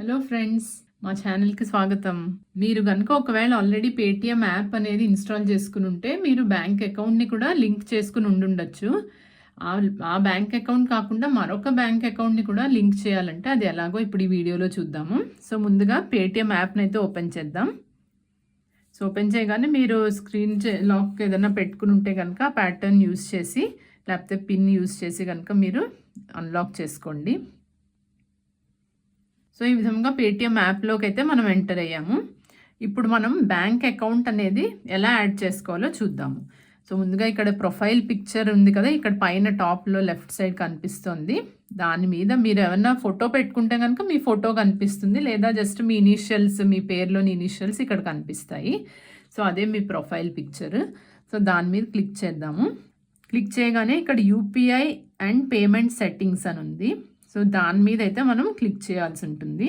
Hello friends మా ఛానల్కి స్వాగతం. మీరు కనుక ఒకవేళ ఆల్రెడీ పేటిఎం యాప్ అనేది ఇన్స్టాల్ చేసుకుని ఉంటే మీరు బ్యాంక్ అకౌంట్ని కూడా లింక్ చేసుకుని ఉండుండొచ్చు. ఆ ఆ బ్యాంక్ అకౌంట్ కాకుండా మరొక బ్యాంక్ అకౌంట్ని కూడా లింక్ చేయాలంటే అది ఎలాగో ఇప్పుడు ఈ వీడియోలో చూద్దాము. సో ముందుగా పేటిఎం యాప్ని అయితే ఓపెన్ చేద్దాం. సో ఓపెన్ చేయగానే మీరు స్క్రీన్ లాక్ ఏదైనా పెట్టుకుని ఉంటే కనుక ఆ ప్యాటర్న్ యూస్ చేసి లేకపోతే పిన్ యూస్ చేసి కనుక మీరు అన్లాక్ చేసుకోండి. సో ఈ విధంగా పేటిఎం యాప్లోకి అయితే మనం ఎంటర్ అయ్యాము. ఇప్పుడు మనం బ్యాంక్ అకౌంట్ అనేది ఎలా యాడ్ చేసుకోవాలో చూద్దాము. సో ముందుగా ఇక్కడ ప్రొఫైల్ పిక్చర్ ఉంది కదా ఇక్కడ పైన టాప్లో లెఫ్ట్ సైడ్ కనిపిస్తుంది. దాని మీద మీరు ఏమన్నా ఫోటో పెట్టుకుంటే కనుక మీ ఫోటో కనిపిస్తుంది లేదా జస్ట్ మీ ఇనీషియల్స్ మీ పేర్లోని ఇనీషియల్స్ ఇక్కడ కనిపిస్తాయి. సో అదే మీ ప్రొఫైల్ పిక్చర్ సో దాని మీద క్లిక్ చేద్దాము. క్లిక్ చేయగానే ఇక్కడ యూపీఐ అండ్ పేమెంట్ సెట్టింగ్స్ అని ఉంది. సో దాని మీద అయితే మనం క్లిక్ చేయాల్సి ఉంటుంది.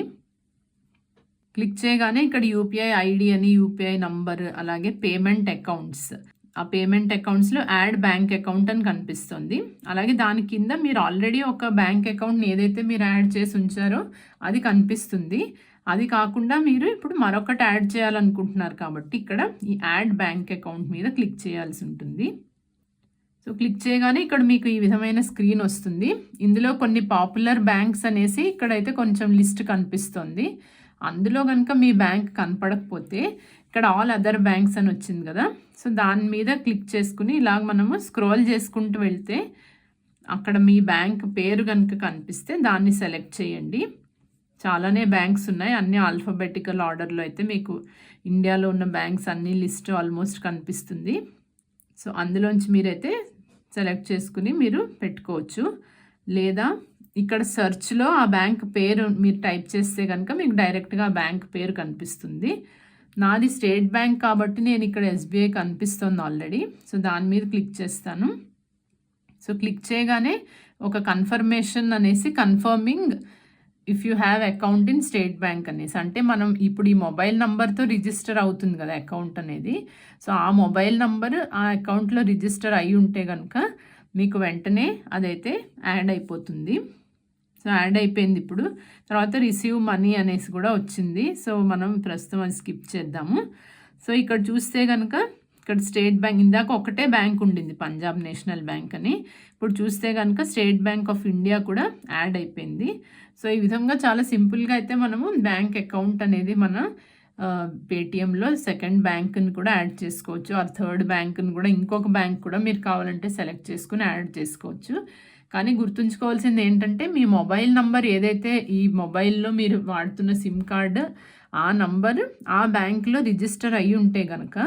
క్లిక్ చేయగానే ఇక్కడ యూపీఐ ఐడి అని యూపీఐ నంబర్ అలాగే పేమెంట్ అకౌంట్స్. ఆ పేమెంట్ అకౌంట్స్లో యాడ్ బ్యాంక్ అకౌంట్ అని కనిపిస్తుంది. అలాగే దాని కింద మీరు ఆల్రెడీ ఒక బ్యాంక్ అకౌంట్ని ఏదైతే మీరు యాడ్ చేసి ఉంచారో అది కనిపిస్తుంది. అది కాకుండా మీరు ఇప్పుడు మరొకటి యాడ్ చేయాలనుకుంటున్నారు కాబట్టి ఇక్కడ ఈ యాడ్ బ్యాంక్ అకౌంట్ మీద క్లిక్ చేయాల్సి ఉంటుంది. సో క్లిక్ చేయగానే ఇక్కడ మీకు ఈ విధమైన స్క్రీన్ వస్తుంది. ఇందులో కొన్ని పాపులర్ బ్యాంక్స్ అనేసి ఇక్కడైతే కొంచెం లిస్ట్ కనిపిస్తుంది. అందులో కనుక మీ బ్యాంక్ కనపడకపోతే ఇక్కడ ఆల్ అదర్ బ్యాంక్స్ అని వచ్చింది కదా. సో దాని మీద క్లిక్ చేసుకుని ఇలాగ మనము స్క్రోల్ చేసుకుంటూ వెళ్తే అక్కడ మీ బ్యాంక్ పేరు కనుక కనిపిస్తే దాన్ని సెలెక్ట్ చేయండి. చాలానే బ్యాంక్స్ ఉన్నాయి. అన్ని ఆల్ఫాబెటికల్ ఆర్డర్లో అయితే మీకు ఇండియాలో ఉన్న బ్యాంక్స్ అన్ని లిస్ట్ ఆల్మోస్ట్ కనిపిస్తుంది. సో అందులోంచి మీరైతే సెలెక్ట్ చేసుకుని మీరు పెట్టుకోవచ్చు. లేదా ఇక్కడ సెర్చ్లో ఆ బ్యాంక్ పేరు మీరు టైప్ చేస్తే కనుక మీకు డైరెక్ట్గా ఆ బ్యాంక్ పేరు కనిపిస్తుంది. నాది స్టేట్ బ్యాంక్ కాబట్టి నేను ఇక్కడ ఎస్బీఐ కనిపిస్తుంది ఆల్రెడీ. సో దాని మీద క్లిక్ చేస్తాను. సో క్లిక్ చేయగానే ఒక కన్ఫర్మేషన్ అనేసి confirming if you have account in State Bank అనేసి అంటే మనం ఇప్పుడు ఈ మొబైల్ నెంబర్తో రిజిస్టర్ అవుతుంది కదా అకౌంట్ అనేది. సో ఆ మొబైల్ నంబర్ ఆ అకౌంట్లో రిజిస్టర్ అయి ఉంటే కనుక మీకు వెంటనే అదైతే యాడ్ అయిపోతుంది. సో యాడ్ అయిపోయింది ఇప్పుడు. తర్వాత రిసీవ్ మనీ అనేసి కూడా వచ్చింది. సో మనం ప్రస్తుతం అది స్కిప్ చేద్దాము. సో ఇక్కడ చూస్తే కనుక ఇక్కడ స్టేట్ బ్యాంక్ ఇందాక ఒకటే బ్యాంక్ ఉండింది పంజాబ్ నేషనల్ బ్యాంక్ అని. ఇప్పుడు చూస్తే కనుక స్టేట్ బ్యాంక్ ఆఫ్ ఇండియా కూడా యాడ్ అయిపోయింది. సో ఈ విధంగా చాలా సింపుల్గా అయితే మనము బ్యాంక్ అకౌంట్ అనేది మన పేటిఎంలో సెకండ్ బ్యాంక్ని కూడా యాడ్ చేసుకోవచ్చు. ఆ థర్డ్ బ్యాంక్ని కూడా ఇంకొక బ్యాంక్ కూడా మీరు కావాలంటే సెలెక్ట్ చేసుకుని యాడ్ చేసుకోవచ్చు. కానీ గుర్తుంచుకోవాల్సింది ఏంటంటే మీ మొబైల్ నంబర్ ఏదైతే ఈ మొబైల్లో మీరు వాడుతున్న సిమ్ కార్డు ఆ నంబర్ ఆ బ్యాంక్లో రిజిస్టర్ అయ్యి ఉంటే కనుక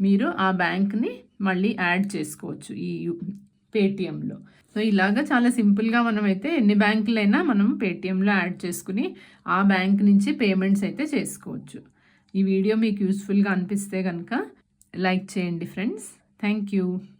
మీరు ఆ బ్యాంక్ని మళ్ళీ యాడ్ చేసుకోవచ్చు ఈ పేటిఎంలో. సో ఇలాగా చాలా సింపుల్గా మనం అయితే ఎన్ని బ్యాంకులైనా మనం పేటిఎంలో యాడ్ చేసుకుని ఆ బ్యాంక్ నుంచి పేమెంట్స్ అయితే చేసుకోవచ్చు. ఈ వీడియో మీకు యూస్ఫుల్గా అనిపిస్తే కనుక లైక్ చేయండి ఫ్రెండ్స్. Thank you